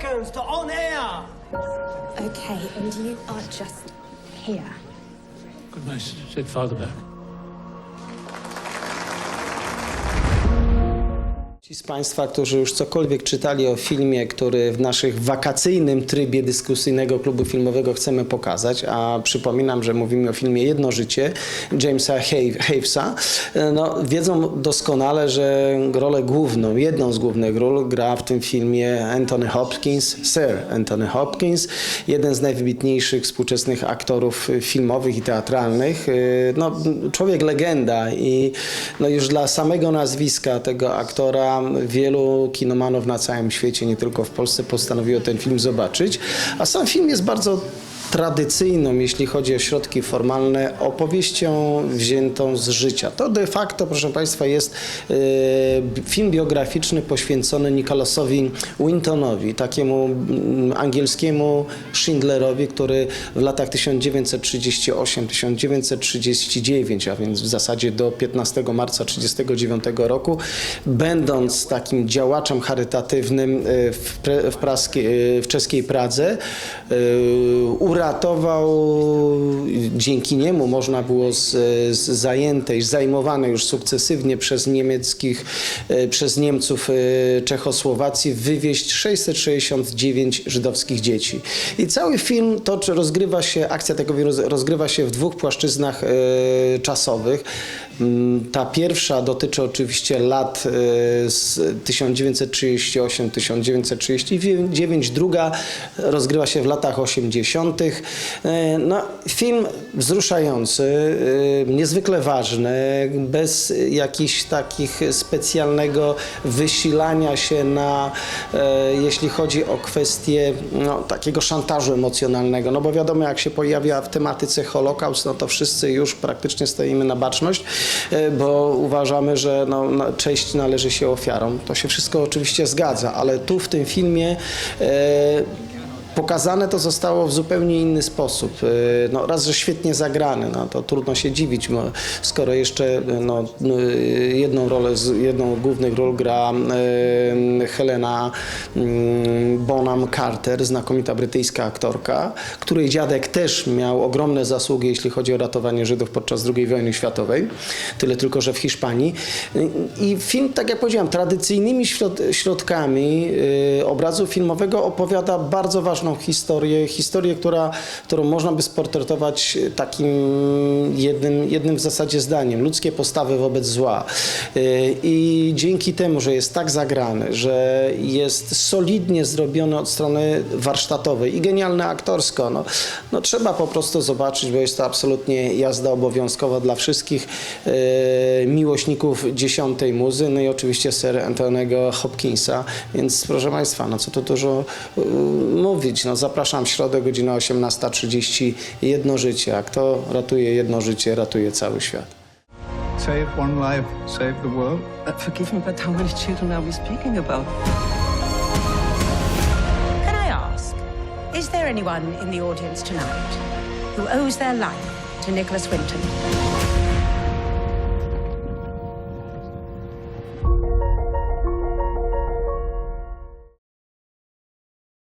seconds to on air. Okay, and you are just here. Good night. Take father back. Ci z Państwa, którzy już cokolwiek czytali o filmie, który w naszych wakacyjnym trybie dyskusyjnego klubu filmowego chcemy pokazać, a przypominam, że mówimy o filmie Jedno życie Jamesa Have- Havesa, no, wiedzą doskonale, że rolę główną, jedną z głównych ról gra w tym filmie Anthony Hopkins, Sir Anthony Hopkins, jeden z najwybitniejszych współczesnych aktorów filmowych i teatralnych. E, No, człowiek legenda i no już dla samego nazwiska tego aktora wielu kinomanów na całym świecie, nie tylko w Polsce, postanowiło ten film zobaczyć. A sam film jest bardzo tradycyjną, jeśli chodzi o środki formalne, opowieścią wziętą z życia. To de facto, proszę Państwa, jest e, film biograficzny poświęcony Nicolasowi Wintonowi, takiemu mm, angielskiemu Schindlerowi, który w latach 1938-1939, a więc w zasadzie do 15 marca 1939 roku, będąc takim działaczem charytatywnym e, w, w, praskiej, e, w czeskiej Pradze, e, uratował, dzięki niemu można było z, z zajętej, zajmowanej już sukcesywnie przez niemieckich, przez Niemców Czechosłowacji wywieźć 669 żydowskich dzieci. I cały film to czy rozgrywa się, akcja tego roz- rozgrywa się w dwóch płaszczyznach czasowych. Mm, Ta pierwsza dotyczy oczywiście lat e, z 1938-1939, druga rozgrywa się w latach 80. E, No, film wzruszający, e, niezwykle ważny, bez jakichś takich specjalnego wysilania się na, jeśli chodzi o kwestię no, takiego szantażu emocjonalnego, no bo wiadomo, jak się pojawia w tematyce Holokaust, no to wszyscy już praktycznie stoimy na baczność, bo uważamy, że no, cześć należy się ofiarom. To się wszystko oczywiście zgadza, ale tu w tym filmie e, Pokazane to zostało w zupełnie inny sposób. Yy, No, raz, że świetnie zagrany, no, to trudno się dziwić, skoro jeszcze no, yy, jedną rolę, jedną głównych ról gra Helena Bonham Carter, znakomita brytyjska aktorka, której dziadek też miał ogromne zasługi, jeśli chodzi o ratowanie Żydów podczas II wojny światowej. Tyle tylko, że w Hiszpanii. I film, tak jak powiedziałem, tradycyjnymi środ środkami obrazu filmowego opowiada bardzo ważną historię, historię, która, którą można by sportretować takim jednym, jednym w zasadzie zdaniem. Ludzkie postawy wobec zła. Yy, I dzięki temu, że jest tak zagrany, że jest solidnie zrobiony od strony warsztatowej i genialny aktorsko, no, no trzeba po prostu zobaczyć, bo jest to absolutnie jazda obowiązkowa dla wszystkich yy, miłośników dziesiątej muzy, no i oczywiście Sir Antonego Hopkinsa, więc proszę Państwa, no co tu dużo yy, mówić, no zapraszam w środę, godzina 18.30, jedno życie, a kto ratuje jedno życie, ratuje cały świat. Save one life, save the world. Uh, forgive me, but how many children are we speaking about? Can I ask, is there anyone in the audience tonight who owes their life to Nicholas Winton?